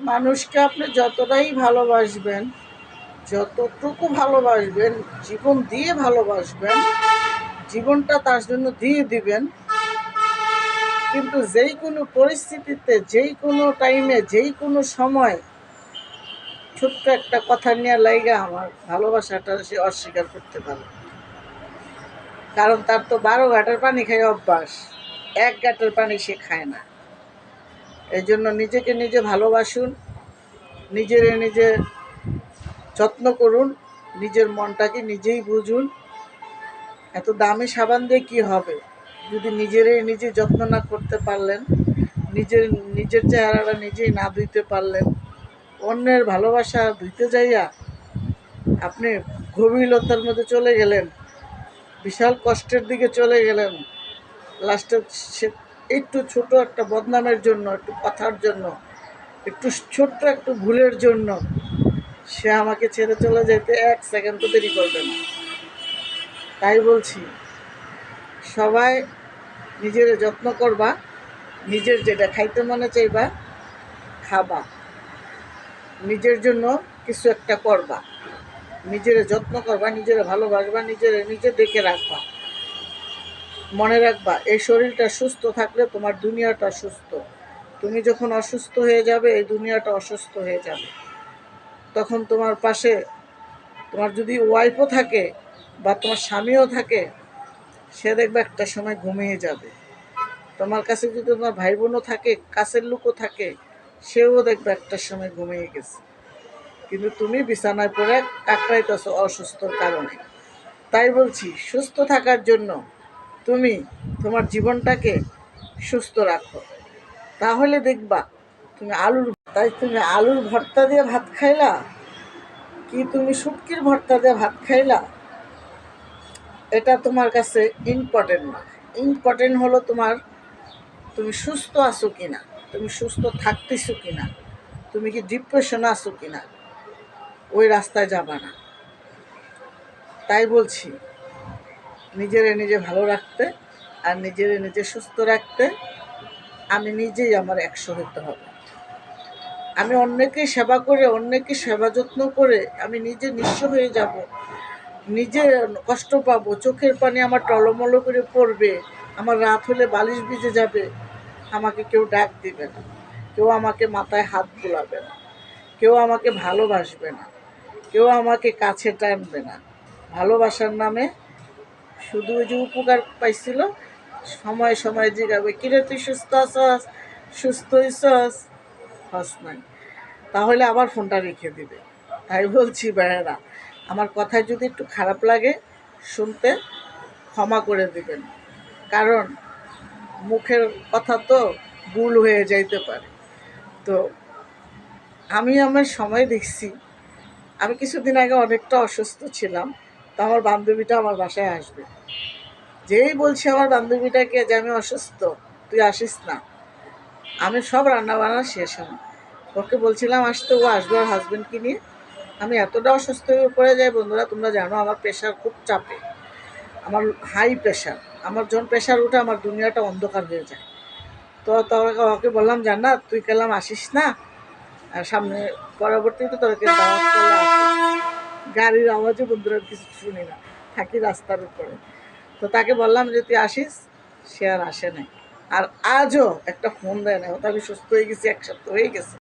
মানুষকে আপনি যতটাই ভালোবাসবেন, যতটুকু ভালোবাসবেন, জীবন দিয়ে ভালোবাসবেন, জীবনটা তার জন্য দিয়ে দিবেন। কিন্তু যেই কোনো পরিস্থিতিতে, যেই কোনো টাইমে যেই কোনো সময় ছোট্ট একটা কথা নিয়ে লাইগা আমার ভালোবাসাটা সে অস্বীকার করতে পারে। কারণ তার তো বারো ঘাটের পানি খায় অভ্যাস, এক ঘাটের পানি সে খায় না। এই জন্য নিজেকে নিজে ভালোবাসুন, নিজের নিজে যত্ন করুন, নিজের মনটাকে নিজেই বুঝুন। এত দামি সাবান দিয়ে কী হবে? যদি নিজেরই নিজে যত্ন না করতে পারলেন, নিজের নিজের চেহারাটা নিজেই না ধুইতে পারলেন, অন্যের ভালোবাসা ধুইতে যাইয়া আপনি গভীরতার মধ্যে চলে গেলেন, বিশাল কষ্টের দিকে চলে গেলেন। লাস্টে সে একটু ছোট একটা বদনামের জন্য, একটু কথার জন্য, একটু ছোট্ট একটু ভুলের জন্য সে আমাকে ছেড়ে চলে যেতে এক সেকেন্ড তো দেরি করবে না। তাই বলছি, সবাই নিজের যত্ন করবা, নিজের যেটা খাইতে মনে চাইবা, খাবা। নিজের জন্য কিছু একটা করবা। নিজের যত্ন করবা, নিজের ভালোবাসবা, নিজের নিজে দেখে রাখবা। মনে রাখবা, এই শরীরটা সুস্থ থাকলে তোমার দুনিয়াটা সুস্থ। তুমি যখন অসুস্থ হয়ে যাবে, এই দুনিয়াটা অসুস্থ হয়ে যাবে। তখন তোমার পাশে, তোমার যদি ওয়াইফও থাকে বা তোমার স্বামীও থাকে, সে দেখবে একটা সময় ঘুমিয়ে যাবে। তোমার কাছে যদি তোমার ভাই বোনও থাকে, কাছের লোকও থাকে, সেও দেখবে একটা সময় ঘুমিয়ে গেছে। কিন্তু তুমি বিছানায় পড়ে কাকড়াইতেছ অসুস্থর কারণে। তাই বলছি, সুস্থ থাকার জন্য তুমি তোমার জীবনটাকে সুস্থ রাখো। তাহলে দেখবা তুমি আলুর তাই তুমি আলুর ভর্তা দিয়ে ভাত খাইলা? কি তুমি শুটকির ভর্তা দিয়ে ভাত খাইলা? এটা তোমার কাছে ইম্পর্টেন্ট না। ইম্পর্টেন্ট হলো তোমার তুমি সুস্থ আছো কিনা, তুমি সুস্থ থাকতেছো কি না তুমি কি ডিপ্রেশনে আছো কি না ওই রাস্তায় যাবা না। তাই বলছি নিজেরে নিজে ভালো রাখতে আর নিজেরে নিজে সুস্থ রাখতে আমি নিজেই আমার একশো হতে হবে। আমি অন্যকে সেবা করে, অন্যকে সেবা যত্ন করে আমি নিজে নিঃস্ব হয়ে যাব। নিজে কষ্ট পাবো, চোখের পানি আমার টলমলো করে পড়বে, আমার রাত হলে বালিশ ভিজে যাবে। আমাকে কেউ ডাক দিবে না, কেউ আমাকে মাথায় হাত বুলাবে না, কেউ আমাকে ভালোবাসবে না, কেউ আমাকে কাছে টানবে না। ভালোবাসার নামে শুধু যে উপকার পাইছিল, সময় সময় জিগাবে, কিরে তুই সুস্থ আছস? সুস্থ হইছস হস নাই। তাহলে আবার ফোনটা রেখে দিবে। তাই বলছি, বেড়ারা, আমার কথায় যদি একটু খারাপ লাগে, শুনতে ক্ষমা করে দিবেন। কারণ মুখের কথা তো ভুল হয়ে যাইতে পারে। তো আমি আমার সময় দেখছি। আমি কিছুদিন আগে অনেকটা অসুস্থ ছিলাম। তো আমার বান্ধবীটা আমার বাসায় আসবে। যেই বলছি আমার বান্ধবীটাকে যে আমি অসুস্থ, তুই আসিস না। আমি সব রান্না বান্না শেষ আমি ওকে বলছিলাম, আসতে ও আসবে ওর হাজব্যান্ডকে নিয়ে? আমি এতটা অসুস্থ হয়ে পড়ে যাই, বন্ধুরা, তোমরা জানো আমার প্রেশার খুব চাপে। আমার হাই প্রেশার আমার যখন প্রেশার উঠে আমার দুনিয়াটা অন্ধকার হয়ে যায়। তো তোকে ওকে বললাম, জান্নাত, তুই কেলাম আসিস না? আর সামনে পরবর্তীতে তোকে দাওয়াত করলে আসিস। গাড়ির আওয়াজও বন্ধুরা কিছু শুনি না। থাকি রাস্তার উপরে। তো তাকে বললাম যে, তুই আসিস? সে আর আসে নাই। আর আজও একটা ফোন দেয় না ও তো আমি সুস্থ হয়ে গেছি, এক সপ্তাহ হয়ে গেছে।